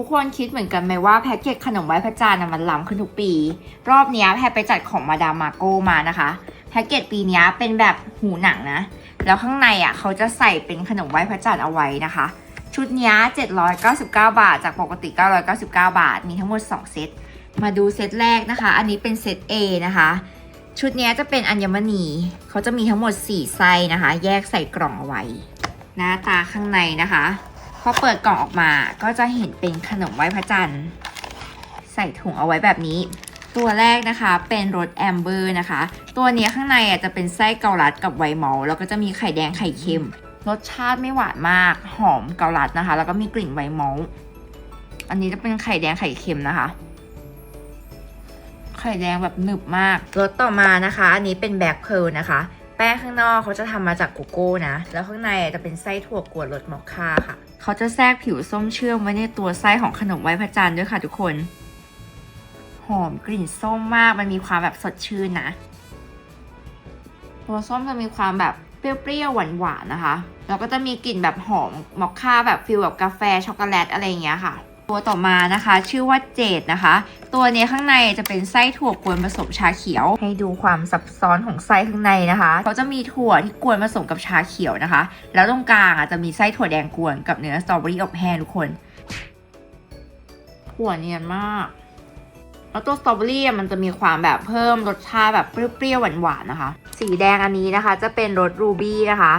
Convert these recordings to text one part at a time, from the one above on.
ทุกคนคิดเหมือนกันไหมว่าแพ็กเกจขนมไหว้พระจันทร์มันล้ำขึ้นทุกปี รอบนี้แพรไปจัดของมาดามมาโก้มานะคะ แพ็กเกจปีนี้เป็นแบบหูหนังนะ แล้วข้างในอะเขาจะใส่เป็นขนมไหว้พระจันทร์เอาไว้นะคะ ชุดนี้799 บาท จากปกติ 999 บาท มีทั้งหมด 2 เซต มาดูเซตแรกนะคะ อันนี้เป็นเซต A นะคะ ชุดนี้จะเป็นอัญมณี เขาจะมีทั้งหมด 4 ไส้นะคะ แยกใส่กล่องเอาไว้ หน้าตาข้างในนะคะ พอเปิดกล่องออกมาก็จะเห็นเป็นขนมไหว้พระจันทร์ใส่ถุงเอาไว้แบบนี้ ตัวแรกนะคะเป็นรสแอมเบอร์นะคะ ตัวนี้ข้างในอะจะเป็นไส้เกาลัดกับไวมอลแล้วก็จะมีไข่แดงไข่เค็ม รสชาติไม่หวานมาก หอมเกาลัดนะคะ แล้วก็มีกลิ่นไวมอลอันนี้จะเป็นไข่แดงไข่เค็มนะคะ ไข่แดงแบบหนึบมากรสต่อมานะคะ อันนี้เป็นแบล็คเพร์ลนะคะ แป้งข้างนอกเขาจะทำมาจากโกโก้นะ แล้วข้างในจะเป็นไส้ถั่วกวนรสมอคค่าค่ะ เขาจะแทรกผิวส้มเชื่อมไว้ในตัวไส้ของขนมไหว้พระจันทร์ด้วยค่ะทุกคน หอมกลิ่นส้มมาก มันมีความแบบสดชื่นนะ ตัวส้มจะมีความแบบเปรี้ยวๆหวานๆนะคะ แล้วก็จะมีกลิ่นแบบหอมมอคค่าแบบฟิลแบบกาแฟช็อกโกแลตอะไรอย่างเงี้ยค่ะ ตัวต่อมานะคะชื่อว่าเจดนะคะ ตัวนี้ข้างในจะเป็นไส้ถั่วกวนผสมชาเขียว ให้ดูความซับซ้อนของไส้ข้างในนะคะเขาจะมีถั่วที่กวนผสมกับชาเขียวนะคะ แล้วตรงกลางอะจะมีไส้ถั่วแดงกวนกับเนื้อสตรอเบอรี่อบแห้งทุกคนถั่วเนียนมากแล้วตัวสตรอเบอรี่มันจะมีความแบบเพิ่มรสชาติแบบเปรี้ยวๆหวานๆนะคะ สีแดงอันนี้นะคะ จะเป็นรสรูบี้นะคะ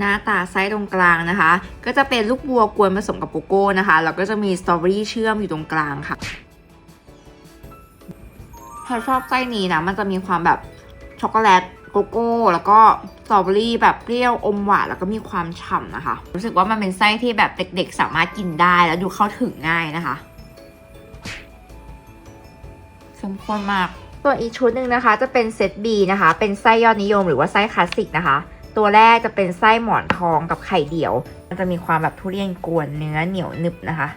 หน้าตาไส้ตรงกลางนะคะ ก็จะเป็นลูกบัวกวนผสมกับโกโก้นะคะ แล้วก็จะมีสตรอเบอรี่เชื่อมอยู่ตรงกลางค่ะถ้าชอบไส้นี้นะ มันจะมีความแบบช็อกโกแลตโกโก้ แล้วก็สตรอเบอรี่แบบเปรี้ยวอมหวานแล้วก็มีความฉ่ำนะคะ รู้สึกว่ามันเป็นไส้ที่แบบเด็กๆ สามารถกินได้แล้วดูเข้าถึงง่ายนะคะเข้มข้นมากส่วนอีกชุดหนึ่งนะคะ จะเป็นเซต B นะคะ เป็นไส้ยอดนิยมหรือว่าไส้คลาสสิกนะคะ ตัวแรกจะเป็นไส้หมอนทองกับไข่เดี่ยว มันจะมีความแบบทุเรียนกวนเนื้อเหนียวหนึบนะคะ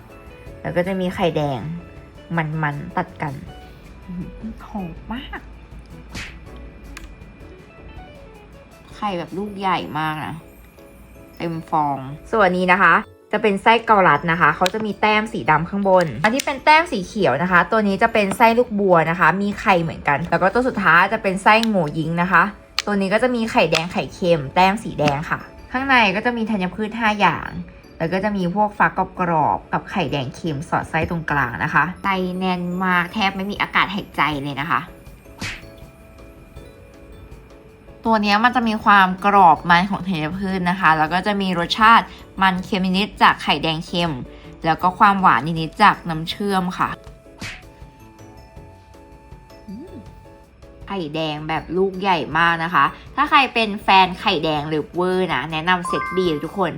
แล้วก็จะมีไข่แดงมันๆตัดกันอื้อหือหอมมาก ไข่แบบลูกใหญ่มากนะ เต็มฟอง ส่วนนี้นะคะ จะเป็นไส้เกาลัดนะคะ เขาจะมีแต้มสีดำข้างบน อันที่เป็นแต้มสีเขียวนะคะ ตัวนี้จะเป็นไส้ลูกบัวนะคะ มีไข่เหมือนกัน แล้วก็ตัวสุดท้ายจะเป็นไส้โง่ยิงนะคะ ตัวนี้ก็จะมีไข่แดงไข่เค็ม แต้มสีแดงค่ะ ข้างในก็จะมีธัญพืช 5 อย่าง แล้วก็จะมีพวกฟักกรอบกับไข่แดงเค็มสอดไส้ตรงกลางนะคะไส้แน่นมากแทบไม่มีอากาศหายใจเลยนะคะ ตัวนี้มันจะมีความกรอบมันของธัญพืชนะคะ แล้วก็จะมีรสชาติมันเค็มนิดจากไข่แดงเค็ม แล้วก็ความหวานนิดจากน้ำเชื่อมค่ะ ไข่แดงแบบลูกใหญ่มากนะคะ ถ้าใครเป็นแฟนไข่แดงหรือเวอร์นะ แนะนำเซตบีเลยทุกคน